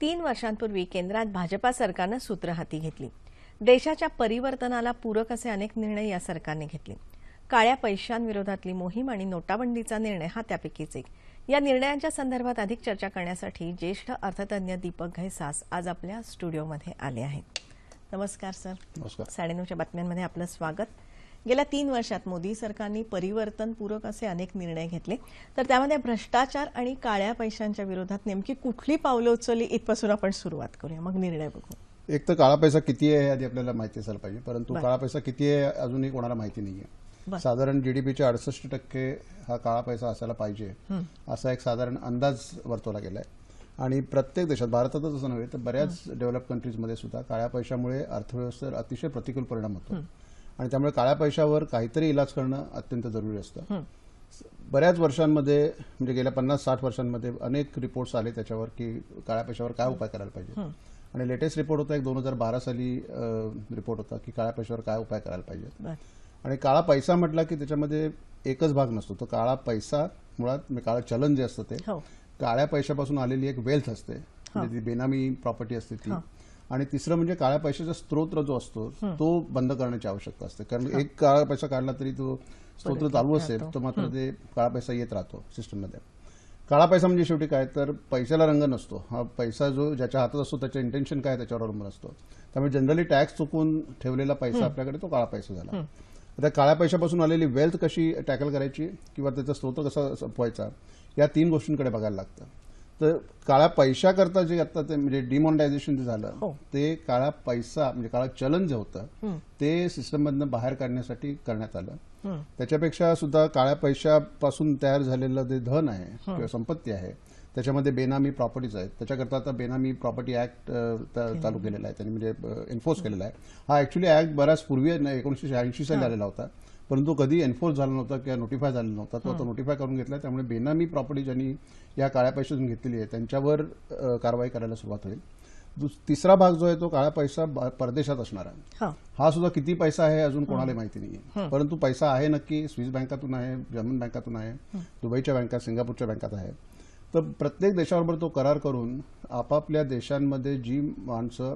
तीन वर्षांपूर्वी केंद्रात भाजपा सरकारनं सूत्र हाती घेतली. देशाच्या परिवर्तनाला पूरक असे अनेक निर्णय या सरकारने घेतले. काळ्या पैशांविरोधातली मोहीम आणि नोटाबंदीचा निर्णय हा त्यापैकीच एक. या निर्णयांच्या संदर्भात अधिक चर्चा करण्यासाठी ज्येष्ठ अर्थतज्ञ दीपक घैसास आज आपल्या स्टुडिओमध्ये आले आहेत. नमस्कार सर. नमस्कार. साडेनऊच्या बातम्यांमध्ये आपलं स्वागत. गेल्या तीन वर्षात मोदी सरकारने परिवर्तनपूरक असे अनेक निर्णय घेतले. तर त्यामध्ये भ्रष्टाचार आणि काळ्या पैशांच्या विरोधात नेमकी कुठली पावलं उचलली इथपासून आपण सुरुवात करूया. मग निर्णय बघू. एक तर काळा पैसा किती आहे हे आधी आपल्याला माहिती असायला पाहिजे. परंतु. काळा पैसा किती आहे अजूनही कोणाला माहिती बरं. नाहीये साधारण जीडीपीच्या अडसष्ट टक्के हा काळा पैसा असायला पाहिजे. असा एक साधारण अंदाज वर्तवला गेलाय. आणि प्रत्येक देशात भारतातच असं नव्हे तर बऱ्याच डेव्हलप कंट्रीजमध्ये सुद्धा काळ्या पैशामुळे अर्थव्यवस्थेवर अतिशय प्रतिकूल परिणाम होतो. आणि त्यामुळे काळ्या पैशावर काहीतरी इलाज करणं अत्यंत जरुरी असतं. बऱ्याच वर्षांमध्ये म्हणजे गेल्या पन्नास साठ वर्षांमध्ये अनेक रिपोर्ट्स आले त्याच्यावर की काळ्या पैशावर काय उपाय करायला पाहिजे. आणि लेटेस्ट रिपोर्ट होता एक दोन हजार बारा साली रिपोर्ट होता की काळ्या पैशावर काय उपाय करायला पाहिजे. आणि काळा पैसा म्हटला की त्याच्यामध्ये एकच भाग नसतो. तो काळा पैसा मुळात म्हणजे काळं चलन जे असतं ते हो. काळ्या पैशापासून आलेली एक वेल्थ असते. म्हणजे ती बेनामी प्रॉपर्टी असते ती. आणि तिसरं म्हणजे काळ्या पैशाचा स्त्रोत जो असतो तो बंद करण्याची आवश्यकता असते. कारण एक काळा पैसा काढला तरी तो स्त्रोत चालू असेल तर मात्र ते काळा पैसा येत राहतो सिस्टममध्ये. काळा पैसा म्हणजे शेवटी काय? तर पैशाला रंग नसतो. हा पैसा जो ज्याच्या हातात असतो त्याचं इंटेन्शन काय त्याच्यावर अवलंबून असतो. त्यामुळे जनरली टॅक्स चुकून ठेवलेला पैसा आपल्याकडे तो काळा पैसा झाला. आता काळ्या पैशापासून आलेली वेल्थ कशी टॅकल करायची किंवा त्याचा स्रोत कसा संपवायचा या तीन गोष्टींकडे बघायला लागतं. तर काळ्या पैशाकरता जे आता ते म्हणजे डिमॉनिटायझेशन जे हो. झालं ते काळा पैसा म्हणजे काळा चलन जे होतं ते सिस्टममधनं बाहेर काढण्यासाठी करण्यात आलं. त्याच्यापेक्षा सुद्धा काळ्या पैशापासून तयार झालेलं जे धन आहे किंवा संपत्ती आहे त्याच्यामध्ये बेनामी प्रॉपर्टीज आहेत. त्याच्याकरता आता बेनामी प्रॉपर्टी ऍक्ट चालू केलेला आहे. त्यांनी म्हणजे एन्फोर्स केलेला आहे. हा ऍक्च्युली ऍक्ट बऱ्याच पूर्वी एकोणीसशे शहाऐंशी साली आलेला होता. परंतु कधी एन्फोर्स झाला नव्हता किंवा नोटिफाय झाला नव्हता तो आता नोटिफाय करून घेतला त्यामुळे बेनामी प्रॉपर्टी ज्यांनी या काळ्या पैशातून घेतलेली आहे त्यांच्यावर कारवाई करायला सुरुवात होईल. तिसरा भाग जो आहे तो काळा पैसा परदेशात असणार आहे. हो. हा सुद्धा किती पैसा आहे अजून कोणाला माहिती नाहीये. परंतु पैसा आहे नक्की स्विस बँकातून आहे जर्मन बँकातून आहे दुबईच्या बँका सिंगापूरच्या बँकात आहे. तर प्रत्येक देशाबरोबर तो करार करून आपापल्या देशांमध्ये जी माणसं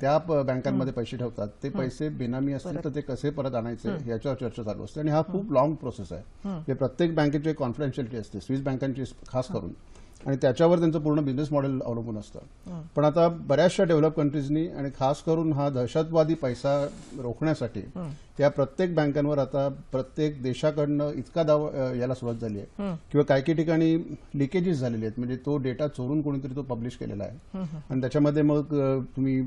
त्या बँकांमध्ये पैसे ठेवतात. ते पैसे बेनामी असतील तर ते कसे परत आणायचे याच्यावर चर्चा चालू असते. आणि हा खूप लॉंग प्रोसेस आहे. हे. प्रत्येक बँकेची कॉन्फिडेन्शियलिटी असते. स्विस बँकांची खास करून. आणि त्याच्यावर त्यांचं पूर्ण बिझनेस मॉडेल अवलंबून असतं. पण आता बऱ्याचशा डेव्हलप कंट्रीजनी आणि खास करून हा दहशतवादी पैसा रोखण्यासाठी त्या प्रत्येक बँकांवर आता प्रत्येक देशाकडनं इतका दावा अ, यायला सुरुवात झाली आहे. किंवा काही काही ठिकाणी लिकेजेस झालेले आहेत. म्हणजे तो डेटा चोरून कोणीतरी तो पब्लिश केलेला आहे. आणि त्याच्यामध्ये मग तुम्ही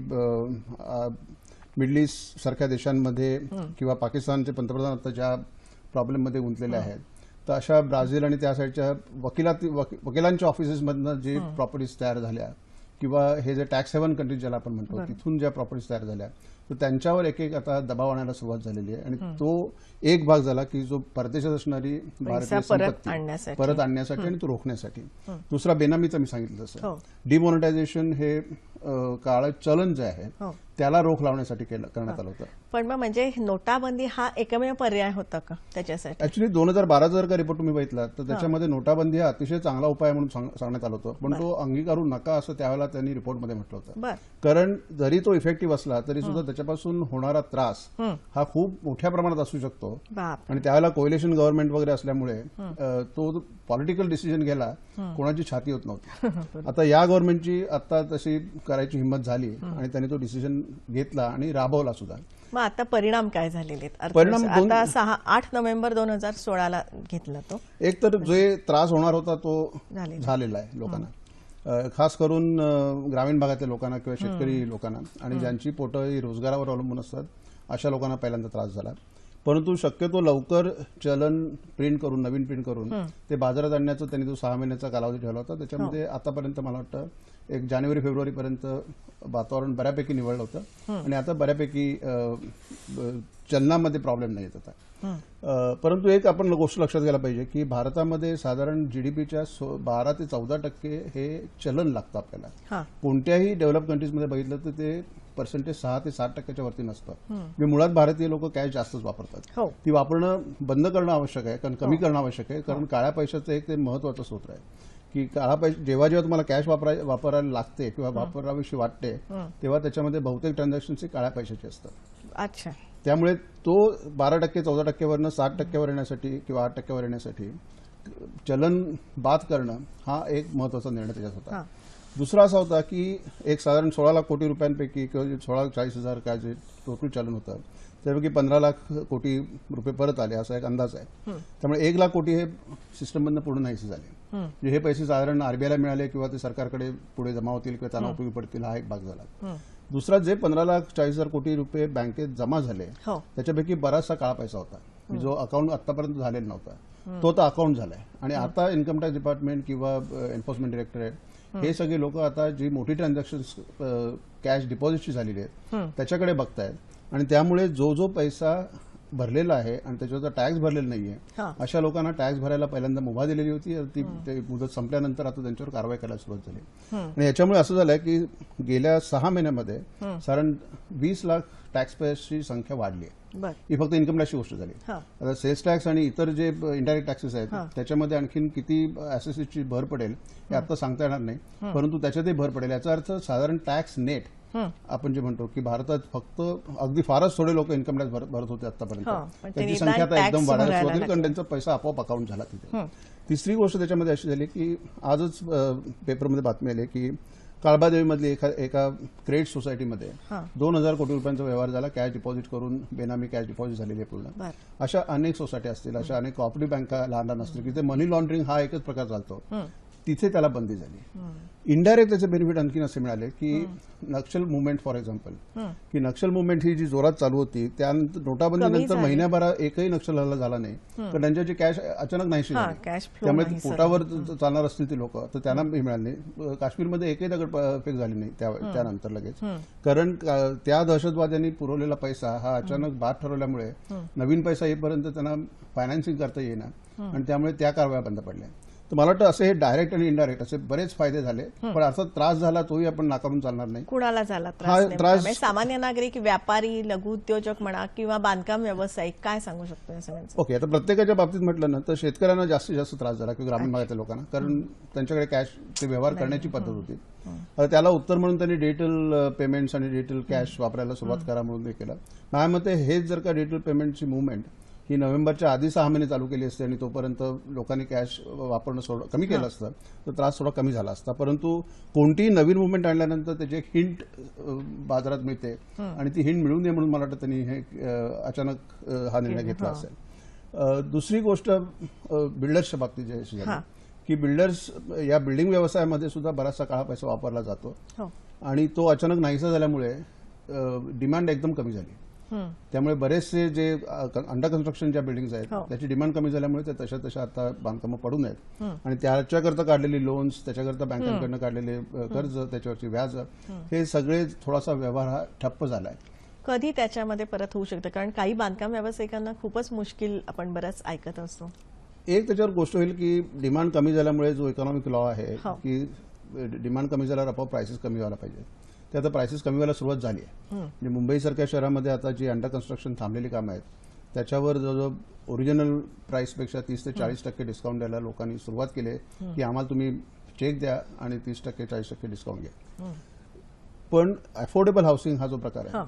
मिडल ईस्ट सारख्या देशांमध्ये किंवा पाकिस्तानचे पंतप्रधान आता ज्या प्रॉब्लेममध्ये गुंतलेले आहेत. तर अशा ब्राझील आणि त्या साईडच्या वकिलाती वकी- वकिलांच्या ऑफिसेसमधनं जे प्रॉपर्टीज तयार झाल्या किंवा हे जे टॅक्स हेवन कंट्रीज ज्याला आपण म्हणतो तिथून ज्या प्रॉपर्टीज तयार झाल्या तर त्यांच्यावर एक एक आता दबाव आणायला सुरुवात झालेली आहे. आणि तो एक भाग झाला की जो परदेशात असणारी भारतीय परत संपत्ती आणण्यासाठी. परत आणण्यासाठी आणि तो रोखण्यासाठी. दुसरा बेनामीचा मी सांगितलं हो. तसं डिमॉनिटायझेशन हे अ, काळं चलन जे आहे हो. त्याला रोख लावण्यासाठी केलं करण्यात आलं होतं. पण मग म्हणजे नोटाबंदी हा एकमेव पर्याय होता का त्याच्यासाठी? ऍक्च्युली दोन हजार बारा जर का रिपोर्ट तुम्ही बघितला तर त्याच्यामध्ये नोटाबंदी हा अतिशय चांगला उपाय म्हणून सांग- सांगण्यात आलं होतं. पण तो अंगीकारू नका असं त्यावेळेला त्यांनी रिपोर्टमध्ये म्हटलं होतं. कारण जरी तो इफेक्टिव्ह असला तरी सुद्धा त्याच्यापासून होणारा त्रास हा. खूप मोठ्या प्रमाणात असू शकतो. आणि त्यावेळेला कोइलेशन गव्हर्नमेंट वगैरे असल्यामुळे तो पॉलिटिकल डिसिजन घ्यायला कोणाची छाती होत नव्हती. आता या गव्हर्नमेंटची आता तशी करायची हिंमत झाली आणि त्यांनी तो डिसिजन घेतला आणि राबवला सुद्धा. मग आता परिणाम काय झालेले परिणाम आता सहा आठ नोव्हेंबर दोन हजार सोळाला घेतला तो. एक तर जे त्रास होणार होता तो झालेला. आहे लोकांना. खास करून ग्रामीण भागातल्या लोकांना किंवा शेतकरी लोकांना. आणि ज्यांची पोटं रोजगारावर अवलंबून असतात अशा लोकांना पहिल्यांदा त्रास झाला. परंतु शक्यतो लवकर चलन प्रिंट करून नवीन प्रिंट करून ते बाजारात आणण्याचा त्यांनी जो सहा महिन्याचा कालावधी ठेवला होता. त्याच्यामध्ये आतापर्यंत मला वाटतं एक जानेवारी फेब्रुवारी पर्यंत वातावरण बऱ्यापैकी निवडलं होतं. आणि आता बऱ्यापैकी चलनामध्ये प्रॉब्लेम नाही येत आता परंतु एक आपण गोष्ट लक्षात घ्यायला पाहिजे की भारतामध्ये साधारण जीडीपीच्या बारा ते चौदा टक्के हे चलन लागतं आपल्याला. हा. कोणत्याही डेव्हलप कंट्रीजमध्ये बघितलं तर ते पर्सेंटेज सहा ते सात टक्क्याच्या वरती नसतं. म्हणजे मुळात भारतीय लोक कॅश जास्तच वापरतात. हो. ती वापरणं बंद करणं आवश्यक आहे कारण कमी करणं आवश्यक आहे कारण काळ्या पैशाचं एक ते महत्वाचं सूत्र आहे. की काळा पैसे जेव्हा जेव्हा तुम्हाला कॅश वापराय वापरायला लागते किंवा वापराविषयी वाटते तेव्हा त्याच्यामध्ये बहुतेक ट्रान्झॅक्शन्स काळ्या पैशाचे असतात. अच्छा. त्यामुळे तो बारा टक्के चौदा टक्क्यावरनं सात टक्क्यावर येण्यासाठी किंवा आठ टक्क्यावर येण्यासाठी चलन बाद करणं हा एक महत्त्वाचा निर्णय त्याच्यात होता. हा. दुसरा असा होता की एक साधारण सोळा लाख कोटी रुपयांपैकी किंवा सोळा चाळीस हजार काय जे टोटल चलन होतं त्यापैकी पंधरा लाख कोटी रुपये परत आले असा एक अंदाज आहे. त्यामुळे एक लाख कोटी हे सिस्टममधनं पूर्ण नाहीसे झाले. म्हणजे हे पैसे साधारण आरबीआयला मिळाले किंवा ते सरकारकडे पुढे जमा होतील किंवा त्यांना उपयोगी पडतील हा एक भाग झाला. दुसरा जे पंधरा लाख चाळीस हजार कोटी रुपये बँकेत जमा झाले हो. त्याच्यापैकी बराचसा काळा पैसा होता. जो अकाउंट आतापर्यंत झालेला नव्हता. तो तर अकाउंट झालाय. आणि आता इन्कम टॅक्स डिपार्टमेंट किंवा एन्फोर्समेंट डिरेक्टरेट हे. सगळे लोक आता जी मोठी ट्रान्झॅक्शन कॅश डिपॉझिटची झालेली आहेत त्याच्याकडे बघतायत. आणि त्यामुळे जो जो पैसा भरलेला आहे आणि त्याच्यावरचा टॅक्स भरलेला नाहीये. अशा लोकांना टॅक्स भरायला पहिल्यांदा मुभा दिलेली होती ती मुदत संपल्यानंतर आता त्यांच्यावर कारवाई करायला सुरुवात झाली. आणि याच्यामुळे असं झालंय की गेल्या सहा महिन्यामध्ये साधारण वीस लाख टॅक्स पेयर्सची संख्या वाढली आहे. ही फक्त इन्कम टॅक्सची गोष्ट झाली. आता सेल्स टॅक्स आणि इतर जे इंडायरेक्ट टॅक्सेस आहेत त्याच्यामध्ये आणखीन किती ची भर पडेल हे आता सांगता येणार नाही. परंतु त्याच्यातही भर पडेल. याचा अर्थ साधारण टॅक्स नेट आपण जे म्हणतो की भारतात फक्त अगदी फारच थोडे लोक इन्कम टॅक्स भरत होते आतापर्यंत त्याची संख्या आता एकदम वाढायला सुरुवात कारण. त्यांचा पैसा आपोआप अकाउंट झाला तिथे. तिसरी गोष्ट त्याच्यामध्ये अशी झाली की आजच पेपरमध्ये बातमी आली की काळबादेवीमधली एका एका क्रेडिट सोसायटीमध्ये. दोन हजार कोटी रुपयांचा व्यवहार झाला कॅश डिपॉझिट करून बेनामी कॅश डिपॉझिट झालेली आहे पूर्ण. अशा अनेक सोसायटी असतील अशा अनेक कॉपरेटिव्ह बँका लहान लहान असतील की ते मनी लॉन्ड्रिंग हा एकच प्रकार चालतो. तिथे त्याला बंदी झाली. इनडायरेक्ट त्याचे बेनिफिट आणखीन असे मिळाले की नक्षल मुवमेंट फॉर एक्झाम्पल की नक्षल मुवमेंट ही जी जोरात चालू होती त्यानंतर नोटाबंदीनंतर. महिन्याभरा एकही नक्षल हल्ला झाला नाही. कारण त्यांच्या जे कॅश अचानक नाहीशी त्यामुळे पोटावर चालणार असतील ती लोक तर त्यांना मिळाले नाही. काश्मीरमध्ये एकही दगड फेक झाली नाही त्या- त्यानंतर लगेच. कारण त्या दहशतवाद्यांनी पुरवलेला पैसा हा अचानक बाद ठरवल्यामुळे नवीन पैसा येईपर्यंत त्यांना फायनान्सिंग करता येईना. आणि त्यामुळे त्या कारवाया बंद पडल्या. तर मला वाटतं असे हे डायरेक्ट आणि इनडायरेक्ट असे बरेच फायदे झाले. पण अर्थात त्रास झाला तोही आपण नाकारून चालणार नाही. कुणाला झाला हा, त्रास म्हणजे सामान्य नागरिक व्यापारी लघु उद्योजक म्हणा किंवा बांधकाम व्यावसायिक काय सांगू शकतो ओके आता प्रत्येकाच्या बाबतीत म्हटलं ना तर शेतकऱ्यांना जास्तीत जास्त त्रास झाला किंवा ग्रामीण भागातल्या लोकांना. कारण त्यांच्याकडे कॅश ते व्यवहार करण्याची पद्धत होती. त्याला उत्तर म्हणून त्यांनी डिजिटल पेमेंट्स आणि डिजिटल कॅश वापरायला सुरुवात करा म्हणून ते केलं. माझ्या मते हेच जर का डिजिटल पेमेंटची मुवमेंट ही नोव्हेंबरच्या आधी सहा महिने चालू केली असते आणि तोपर्यंत लोकांनी कॅश वापरणं सोड कमी केलं असतं. तर त्रास थोडा कमी झाला असता. परंतु कोणतीही नवीन मुवमेंट आणल्यानंतर त्याची एक हिंट बाजारात मिळते. आणि ती हिंट मिळून नये म्हणून मला वाटतं त्यांनी हे अचानक हा निर्णय घेतला असेल. दुसरी गोष्ट बिल्डर्सच्या बाबतीत जी. की बिल्डर्स या बिल्डिंग व्यवसायामध्ये सुद्धा बराचसा काळा पैसा वापरला जातो. हो. आणि तो अचानक नाहीसा झाल्यामुळे डिमांड एकदम कमी झाली. त्यामुळे बरेचसे जे अंडर कन्स्ट्रक्शन ज्या बिल्डिंग्स आहेत हो. त्याची डिमांड कमी झाल्यामुळे ते तशा तशा आता बांधकामं पडून आहेत. आणि त्याच्याकरता काढलेली लोन्स त्याच्याकरता बँकांकडनं काढलेले कर्ज त्याच्यावरची व्याज हे. सगळे थोडासा व्यवहार हा ठप्प झालाय. कधी त्याच्यामध्ये परत होऊ शकतं? कारण काही बांधकाम व्यावसायिकांना खूपच मुश्किल आपण बरंच ऐकत असतो. एक त्याच्यावर गोष्ट होईल की डिमांड कमी झाल्यामुळे जो इकॉनॉमिक लॉ आहे हो. की डिमांड कमी झाल्यावर आपोआप प्राइसेस कमी व्हायला पाहिजे ते आता प्राइसेस कमी व्हायला सुरुवात झाली आहे. म्हणजे मुंबईसारख्या शहरामध्ये आता जी अंडर कन्स्ट्रक्शन थांबलेली कामं आहेत त्याच्यावर जवळजवळ ओरिजिनल प्राइसपेक्षा तीस ते चाळीस टक्के डिस्काउंट द्यायला लोकांनी सुरुवात केली आहे की आम्हाला तुम्ही चेक द्या आणि तीस टक्के चाळीस टक्के डिस्काउंट घ्या. पण अफोर्डेबल हाऊसिंग हा जो प्रकार. आहे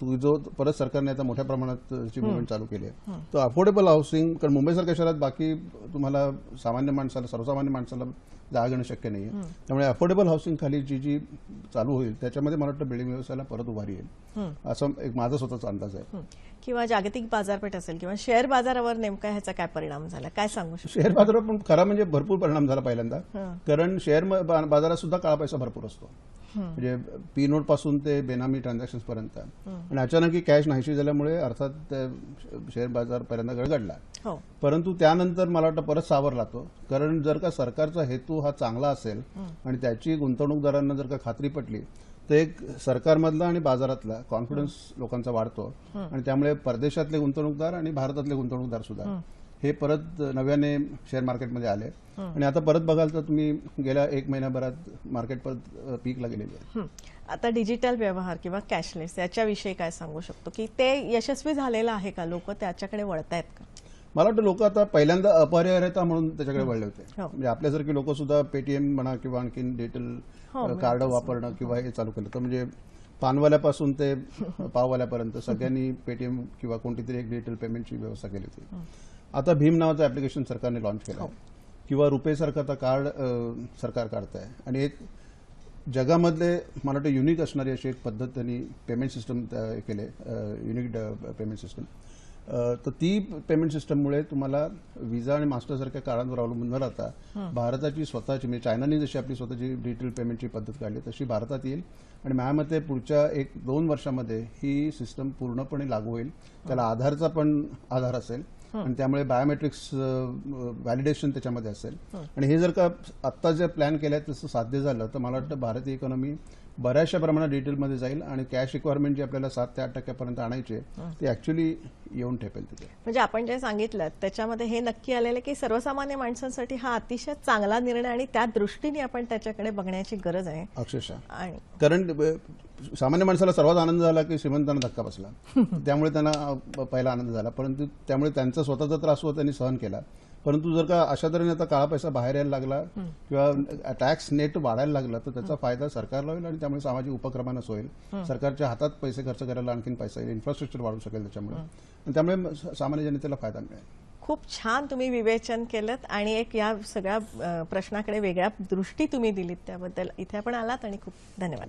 जो परत सरकारने आता मोठ्या प्रमाणात मुवमेंट चालू केली आहे तो अफोर्डेबल हाऊसिंग कारण मुंबईसारख्या शहरात बाकी तुम्हाला सामान्य माणसाला सर्वसामान्य माणसाला जागा घेणं शक्य नाहीये. त्यामुळे अफोर्डेबल हाऊसिंग खाली जी जी चालू होईल त्याच्यामध्ये मला वाटतं बिल्डिंग व्यवसायाला परत उभारी येईल. असं एक माझा स्वतःचा अंदाज आहे. किंवा जागतिक बाजारपेठ असेल किंवा शेअर बाजारावर नेमका ह्याचा काय परिणाम झाला? काय सांगू शकतो? शेअर बाजारावर पण खरा म्हणजे भरपूर परिणाम झाला पहिल्यांदा. कारण शेअर बाजारात सुद्धा काळा पैसा भरपूर असतो. म्हणजे पी नोटपासून ते बेनामी ट्रान्झॅक्शन पर्यंत आणि अचानक ही कॅश नाहीशी झाल्यामुळे अर्थात शेअर बाजार पहिल्यांदा गडगडला. हो. परंतु त्यानंतर मला वाटतं परत सावरला तो. कारण जर का सरकारचा हेतू हा चांगला असेल आणि त्याची गुंतवणूकदारांना जर का खात्री पटली तर एक सरकारमधला आणि बाजारातला कॉन्फिडन्स लोकांचा वाढतो. आणि त्यामुळे परदेशातले गुंतवणूकदार आणि भारतातले गुंतवणूकदार सुद्धा. हे परत नव्याने शेअर मार्केटमध्ये आले. आणि आता परत बघाल तर तुम्ही गेल्या एक महिन्याभरात मार्केट परत पीकला गेलेली आहे. आता डिजिटल व्यवहार किंवा कॅशलेस याच्याविषयी काय सांगू शकतो? की ते यशस्वी झालेलं आहे का लोक? त्याच्याकडे वळतायत का? मला वाटतं लोक आता पहिल्यांदा अपरिहार्यता म्हणून त्याच्याकडे वळले होते. हो. म्हणजे आपल्यासारखे लोक सुद्धा पेटीएम म्हणा किंवा आणखीन डिजिटल हो, कार्ड वापरणं किंवा हे चालू केलं. तर म्हणजे पानवाल्यापासून ते पाववाल्यापर्यंत सगळ्यांनी पेटीएम किंवा कोणती तरी एक डिजिटल पेमेंटची व्यवस्था केली होती. आता भीम नावाचं ऍप्लिकेशन सरकारने लॉन्च केलं हो. आहे किंवा रुपे सारखं आता कार्ड सरकार काढत आहे आणि एक जगामधले मला वाटतं युनिक असणारी अशी एक पद्धत त्यांनी पेमेंट सिस्टम केले. युनिक पेमेंट सिस्टम तर ती पेमेंट सिस्टममुळे तुम्हाला विजा आणि मास्टरसारख्या कार्डांवर अवलंबून न राहता भारताची स्वतःची म्हणजे चायनाने जशी आपली स्वतःची डिजिटल पेमेंटची पद्धत काढली तशी भारतात येईल. आणि माझ्या मते पुढच्या एक दोन वर्षामध्ये ही सिस्टम पूर्णपणे लागू होईल. त्याला आधारचा पण आधार असेल. आणि त्यामुळे बायोमेट्रिक्स व्हॅलिडेशन त्याच्यामध्ये असेल. आणि हे जर का आत्ता जे प्लॅन केलंय तसं साध्य झालं तर मला वाटतं भारतीय इकॉनॉमी बऱ्याचशा प्रमाणात डिटेलमध्ये जाईल आणि कॅश रिक्वायरमेंट जी आपल्याला सात ते आठ टक्क्यापर्यंत आणायची आहे, ती ऍक्च्युली येऊन ठेपेल तिथे. म्हणजे आपण जे सांगितलं त्याच्यामध्ये हे नक्की आलेलं की सर्वसामान्य माणसांसाठी हा अतिशय चांगला निर्णय आणि त्या दृष्टीने आपण त्याच्याकडे बघण्याची गरज आहे. अक्षरशः. आणि कारण सामान्य माणसाला सर्वात आनंद झाला की श्रीमंतांना धक्का बसला. त्यामुळे त्यांना पहिला आनंद झाला. परंतु त्यामुळे त्यांचा स्वतःचा त्रास होता त्यांनी सहन केला. परंतु जर का अशा तऱ्हेने आता काळा पैसा बाहेर यायला लागला किंवा टॅक्स नेट वाढायला लागला तर त्याचा फायदा सरकारला होईल आणि त्यामुळे सामाजिक उपक्रमांनाच होईल. सरकारच्या हातात पैसे खर्च करायला आणखीन पैसा येईल इन्फ्रास्ट्रक्चर वाढू शकेल त्याच्यामुळे. आणि त्यामुळे सामान्य जनतेला फायदा मिळेल. खूप छान तुम्ही विवेचन केलं आणि एक या सगळ्या प्रश्नाकडे वेगळ्या दृष्टी तुम्ही दिलीत त्याबद्दल. इथे आपण आलात आणि खूप धन्यवाद.